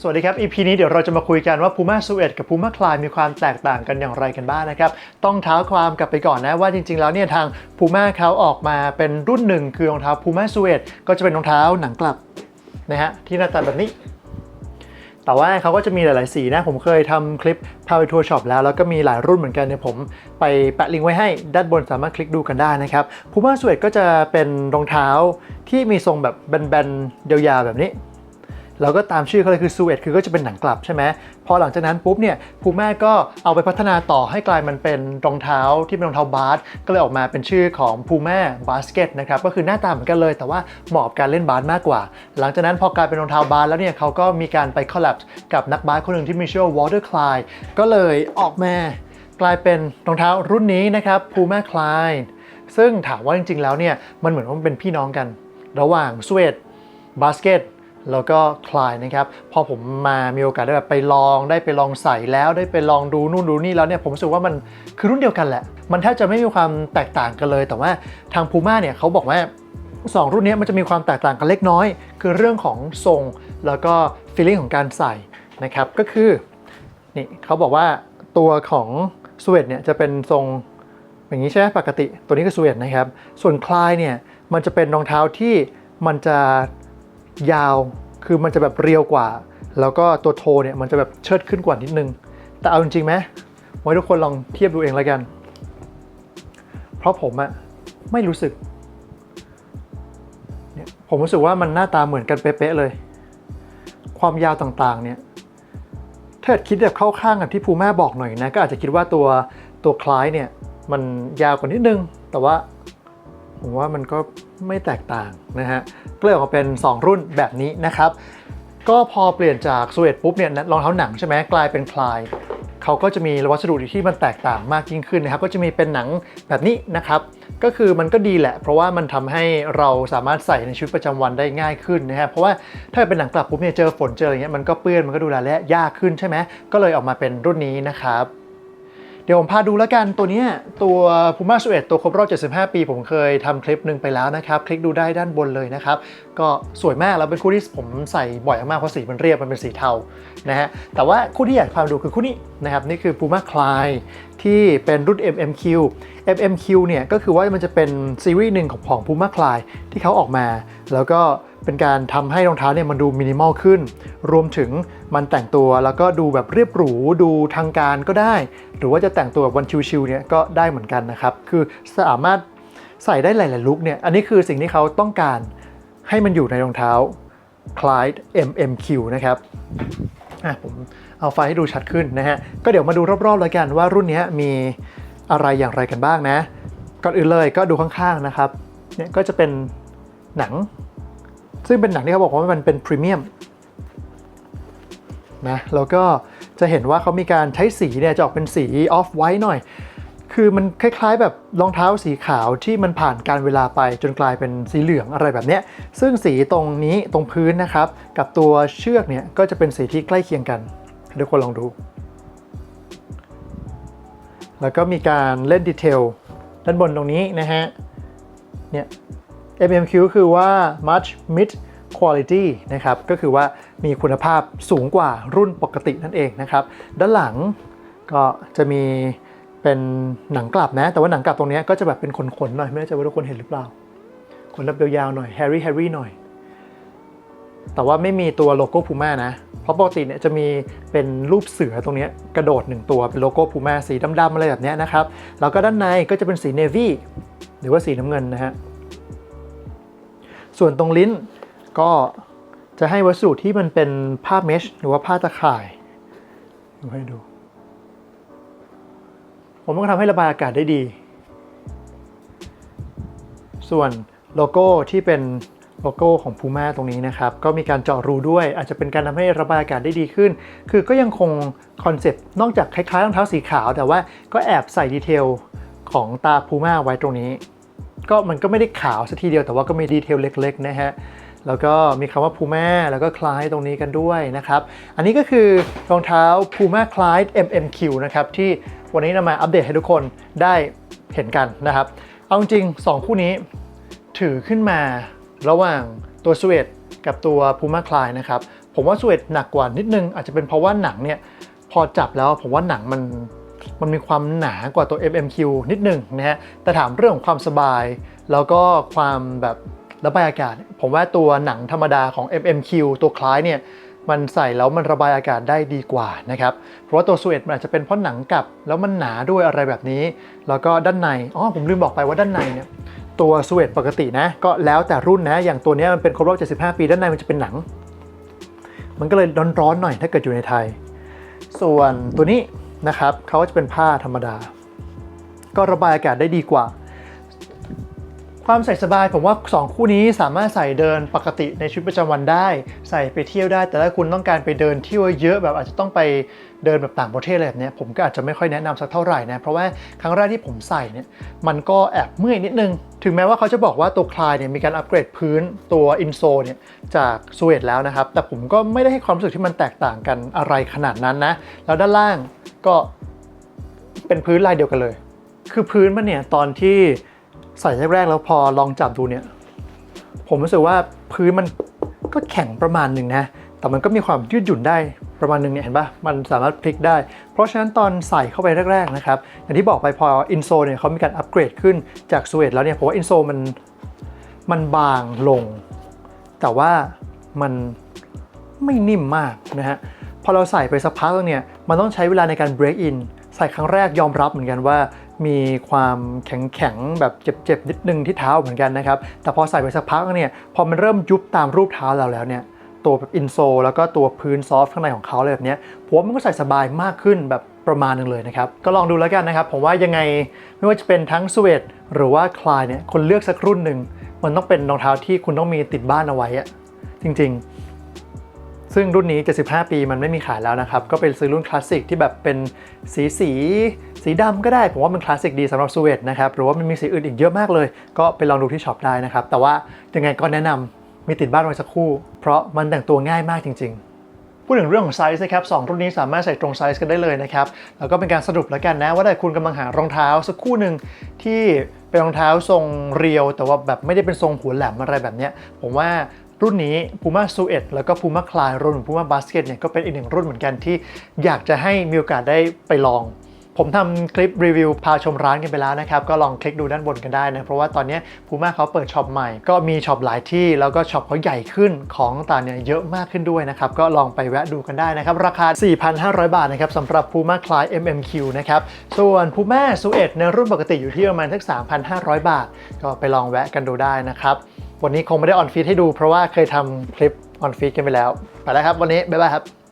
สวัสดีครับ EP นี้เดี๋ยวเราจะมาคุยกันว่า Puma Suede กับ Puma Clyde มีความแตกต่างกันอย่างไรกันบ้างนะครับ ต้องเท้าความกลับไปก่อนนะว่าจริงๆ แล้วเนี่ยทาง Puma เขาออกมาเป็นรุ่นหนึ่งคือรองเท้า Puma Suede ก็จะเป็นรองเท้าหนังกลับนะฮะที่หน้าตาแบบนี้ แต่ว่าเขาก็จะมีหลายๆสีนะ ผมเคยทำคลิป Power Tour Shop แล้ว แล้วก็มีหลายรุ่นเหมือนกันเนี่ยผมไปแปะลิงก์ไว้ให้ด้านบนสามารถคลิกดูกันได้นะครับ Puma Suede ก็จะเป็นรองเท้าที่มีทรงแบบแบนๆยาวๆแบบนี้ แล้วก็ตามชื่อเขาเลยคือซูเอตคือก็จะเป็นหนังกลับใช่ไหมพอหลังจากนั้นปุ๊บเนี่ยพูม่ก็เอาไปพัฒนาต่อให้กลายมันเป็นรองเท้าที่เป็นรองเท้าบาสก็เลยออกมาเป็นชื่อของพูม่บาสเกตนะครับก็คือหน้าตาเหมือนกันเลย แต่ว่าเหมาะกับการเล่นบาสมากกว่า หลังจากนั้นพอกลายเป็นรองเท้าบาสแล้วเนี่ยเขาก็มีการไปคอลแลบกับนักบาสคนหนึ่งที่มีชื่อว่าวอเตอร์คลายก็เลยออกมากลายเป็นรองเท้ารุ่นนี้นะครับพูม่คลายซึ่งถามว่าจริงๆแล้วเนี่ยมันเหมือนว่ามันเป็นพี่น้องกัน ระหว่างสเวตบาสเกต แล้วก็คลายนะครับพอผมมามีโอกาสได้แบบไปลองได้ไปลองใส่แล้วได้ไปลองดูนู่นดูนี่แล้วเนี่ยผมรู้สึกว่ามันคือรุ่นเดียวกันแหละ มันแทบจะไม่มีความแตกต่างกันเลย แต่ว่าทาง Puma เนี่ยเขาบอกว่า 2 รุ่นนี้มันจะมีความแตกต่างกันเล็กน้อย คือเรื่องของทรงแล้วก็ feeling ของการใส่นะครับก็คือนี่เขาบอกว่าตัวของสเวตเนี่ยจะเป็นทรงอย่างนี้ใช่ไหมปกติตัวนี้คือสเวตนะครับส่วนคลายเนี่ยมันจะเป็นรองเท้าที่มันจะ ยาวคือมันจะแบบเรียวกว่า แล้วก็ตัวโทเนี่ยมันจะแบบเชิดขึ้นกว่านิดนึง แต่เอาจริงๆไหมไว้ทุกคนลองเทียบดูเองแล้วกัน เพราะผมอะไม่รู้สึกเนี่ยผมรู้สึกว่ามันหน้าตาเหมือนกันเป๊ะๆเลย ความยาวต่างๆเนี่ยถ้าเกิดคิดแบบเข้าข้างกับที่ภูแม่บอกหน่อยนะ ก็อาจจะคิดว่าตัวตัวคล้ายเนี่ยมันยาวกว่านิดนึง แต่ว่า ผมว่ามันก็ไม่แตกต่างนะฮะก็เลยออกมาเป็น 2 รุ่นแบบนี้นะครับ ก็พอเปลี่ยนจากสเวตปุ๊บเนี่ยรองเท้าหนังใช่ไหมกลายเป็นคลายเขาก็จะมีวัสดุที่มันแตกต่างมากยิ่งขึ้นนะครับ ก็จะมีเป็นหนังแบบนี้นะครับ ก็คือมันก็ดีแหละ เพราะว่ามันทำให้เราสามารถใส่ในชีวิตประจำวันได้ง่ายขึ้นนะฮะเพราะว่าถ้าเป็นหนังกลับปุ๊บเนี่ยเจอฝนเจออะไรเงี้ยมันก็เปื้อนมันก็ดูแลและยากขึ้นใช่ไหมก็เลยออกมาเป็นรุ่นนี้นะครับ เดี๋ยวผมพาดูแล้วกันตัวนี้ตัว Puma Suede ตัวครบรอบ 75 ปี ผมเคยทำคลิปหนึ่งไปแล้วนะครับ คลิกดูได้ด้านบนเลยนะครับ ก็สวยมากแล้วเป็นคู่ที่ผมใส่บ่อยมากเพราะสีมันเรียบมันเป็นสีเทานะฮะแต่ว่าคู่ที่อยากพามาดูคือคู่นี้นะครับ นี่คือ Puma Clyde ที่เป็นรุ่น MMQ MMQ เนี่ยก็คือว่ามันจะเป็นซีรีส์หนึ่งของของ Puma Clyde ที่เขาออกมา แล้วก็เป็นการทำให้รองเท้าเนี่ยมันดูมินิมอลขึ้น รวมถึงมันแต่งตัวแล้วก็ดูแบบเรียบหรู ดูทางการก็ได้ หรือว่าจะแต่งตัวแบบวันชิวๆเนี่ยก็ได้เหมือนกันนะครับ คือสามารถใส่ได้หลายๆลุคเนี่ย อันนี้คือสิ่งที่เขาต้องการให้มันอยู่ในรองเท้า Clyde MMQ นะครับ อะผมเอาไฟให้ดูชัดขึ้นนะฮะ ก็เดี๋ยวมาดูรอบๆแล้วกันว่ารุ่นนี้มีอะไรอย่างไรกันบ้างนะ ก่อนอื่นเลยก็ดูข้างๆนะครับ เนี่ยก็จะเป็นหนัง ซึ่งเป็นหนังที่เขาบอกว่ามันเป็นพรีเมียมนะ แล้วก็จะเห็นว่าเขามีการใช้สีเนี่ยจะออกเป็นสีออฟไวท์หน่อย คือมันคล้ายๆ แบบรองเท้าสีขาวที่มันผ่านการเวลาไปจนกลายเป็นสีเหลืองอะไรแบบเนี้ยซึ่งสีตรงนี้ตรงพื้นนะครับ กับตัวเชือกเนี่ยก็จะเป็นสีที่ใกล้เคียงกันทุกคนลองดู แล้วก็มีการเล่นดีเทลด้านบนตรงนี้นะฮะเนี่ย MMQ คือว่า much mid quality นะครับ ก็คือว่ามีคุณภาพสูงกว่ารุ่นปกตินั่นเองนะครับ ด้านหลังก็จะมี เป็นหนังกลับนะ แต่ว่าหนังกลับตรงนี้ก็จะแบบเป็นขนๆหน่อยไม่แน่ใจว่าทุกคนเห็นหรือเปล่าขนแบบยาวๆหน่อย Harry Harry หน่อย แต่ว่าไม่มีตัวโลโก้พูม่านะ เพราะปกติเนี่ยจะมีเป็นรูปเสือตรงนี้กระโดดหนึ่งตัวเป็นโลโก้พูม่าสีดำๆอะไรแบบเนี้ยนะครับแล้วก็ด้านในก็จะเป็นสีเนวี่หรือว่าสีน้ำเงินนะฮะส่วนตรงลิ้นก็จะให้วัสดุที่มันเป็นผ้าเมชหรือว่าผ้าตะข่ายดูให้ดู ผมต้องทำให้ระบายอากาศได้ดี ส่วนโลโก้ที่เป็นโลโก้ของ Puma ตรงนี้นะครับ ก็มีการเจาะรูด้วย อาจจะเป็นการทำให้ระบายอากาศได้ดีขึ้น คือก็ยังคงคอนเซปต์นอกจากคล้ายๆรองเท้าสีขาว แต่ว่าก็แอบใส่ดีเทลของตา Puma ไว้ตรงนี้ ก็มันก็ไม่ได้ขาวสัทีเดียวแต่ว่าก็มีดีเทลเล็กๆนะฮะแล้วก็มีคำว่า Puma แล้วก็คล้ายตรงนี้กันด้วยนะครับ อันนี้ก็คือรองเท้า Puma Clyde MMQ นะครับที่ วันนี้นำมาอัปเดตให้ทุกคนได้เห็นกันนะครับ เอาจริง 2 คู่นี้ถือขึ้นมาระหว่างตัว s w e d กับตัว Puma Clyde นะครับ ผมว่าสเวตหนักกว่านิดนึงอาจจะเป็นเพราะว่าหนังเนี่ยพอจับแล้วผมว่าหนังมันมันมีความหนากว่าตัว MMQ นิดนึงนะฮะ แต่ถามเรื่องของความสบาย แล้วก็ความแบบระบายอากาศ ผมว่าตัวหนังธรรมดาของ MMQ ตัวคล้ายเนี่ย มันใส่แล้วมันระบายอากาศได้ดีกว่านะครับ เพราะว่าตัวสเวตมันอาจจะเป็นเพราะหนังกับแล้วมันหนาด้วยอะไรแบบนี้ แล้วก็ด้านใน อ๋อผมลืมบอกไปว่าด้านในเนี่ยตัวสเวตปกตินะ ก็แล้วแต่รุ่นนะ อย่างตัวนี้มันเป็นครบรอบ 75 ปี ด้านในมันจะเป็นหนัง มันก็เลยร้อนๆหน่อยถ้าเกิดอยู่ในไทย ส่วนตัวนี้นะครับเขาก็จะเป็นผ้าธรรมดา ก็ระบายอากาศได้ดีกว่า ความใส่สบายผมว่า 2 คู่นี้สามารถใส่เดินปกติในชีวิตประจำวันได้ ใส่ไปเที่ยวได้ แต่ถ้าคุณต้องการไปเดินเที่ยวเยอะแบบอาจจะต้องไปเดินแบบต่างประเทศอะไรแบบนี้ผมก็อาจจะไม่ค่อยแนะนำสักเท่าไหร่นะเพราะว่าครั้งแรกที่ผมใส่เนี่ยมันก็แอบเมื่อยนิดนึง ถึงแม้ว่าเขาจะบอกว่าตัวคลายเนี่ยมีการอัปเกรดพื้นตัวอินโซเนี่ยจากสวีเดแล้วนะครับแต่ผมก็ไม่ได้ให้ความรู้สึกที่มันแตกต่างกันอะไรขนาดนั้นนะแล้วด้านล่างก็เป็นพื้นลายเดียวกันเลย คือพื้นมันเนี่ยตอนที่ ใส่แรกๆแล้วพอลองจับดูเนี่ย ผมรู้สึกว่าพื้นมันก็แข็งประมาณหนึ่งนะ แต่มันก็มีความยืดหยุ่นได้ประมาณหนึ่งเนี่ยเห็นปะมันสามารถพลิกได้ เพราะฉะนั้นตอนใส่เข้าไปแรกๆนะครับ อย่างที่บอกไปพออินโซเนี่ยเขามีการอัปเกรดขึ้นจากสเวตแล้วเนี่ยผมว่าอินโซมันมันบางลง แต่ว่ามันไม่นิ่มมากนะฮะ พอเราใส่ไปสักพักเนี่ย มันต้องใช้เวลาในการ break in ใส่ครั้งแรกยอมรับเหมือนกันว่า มีความแข็งๆแบบเจ็บๆนิดนึงที่เท้าเหมือนกันนะครับ แต่พอใส่ไปสักพักเนี่ยพอมันเริ่มยุบตามรูปเท้าเราแล้วเนี่ยตัวแบบอินโซแล้วก็ตัวพื้นซอฟต์ข้างในของเขาอะไรแบบนี้ผมว่ามันก็ใส่สบายมากขึ้นแบบประมาณนึงเลยนะครับ ก็ลองดูแล้วกันนะครับ ผมว่ายังไงไม่ว่าจะเป็นทั้งสเวตหรือว่าคลายเนี่ยคนเลือกสักรุ่นหนึ่งมันต้องเป็นรองเท้าที่คุณต้องมีติดบ้านเอาไว้อะจริง ๆ ซึ่งรุ่นนี้ 75 ปีมันไม่มีขายแล้วนะครับ ก็เป็นซื้อรุ่นคลาสสิกที่แบบเป็นสีสีสีดำก็ได้ ผมว่ามันคลาสสิกดีสำหรับสเวตนะครับ หรือว่ามันมีสีอื่นอีกเยอะมากเลย ก็ไปลองดูที่ช็อปได้นะครับ แต่ว่ายังไงก็แนะนำมีติดบ้านไว้สักคู่ เพราะมันแต่งตัวง่ายมากจริง ๆพูดถึงเรื่องของไซส์นะครับสองรุ่นนี้สามารถใส่ตรงไซส์กันได้เลยนะครับ แล้วก็เป็นการสรุปแล้วกันนะ ว่าถ้าคุณกำลังหารองเท้าสักคู่หนึ่งที่เป็นรองเท้าทรงเรียว แต่ว่าแบบไม่ได้เป็นทรงหัวแหลมอะไรแบบนี้ผมว่า รุ่นนี้ Puma s u e t แล้วก็ Puma c l y รวมถึง Puma Basket เนี่ยก็เป็นอีกหนึ่งรุ่นเหมือนกันที่อยากจะให้มีโอกาสได้ไปลอง ผมทำคลิปรีวิวพาชมร้านกันไปแล้วนะครับ ก็ลองคลิกดูด้านบนกันได้นะ เพราะว่าตอนนี้ Puma เขาเปิดช็อปใหม่ ก็มีช็อปหลายที่แล้วก็ช็อปเขาใหญ่ขึ้นของต่างเนี่ยเยอะมากขึ้นด้วยนะครับ ก็ลองไปแวะดูกันได้นะครับ ราคา 4,500 บาทนะครับสำหรับ Puma c l y MMQ นะครับส่วน Puma s u e t ในรุ่นปกติอยู่ที่ประมาณทัก3,500 บาท ก็ไปลองแวะกันดูได้นะครับ วันนี้คงไม่ได้ออนฟีดให้ดูเพราะว่าเคยทำคลิปออนฟีดกันไปแล้ว ไปแล้วครับวันนี้บ๊ายบายครับ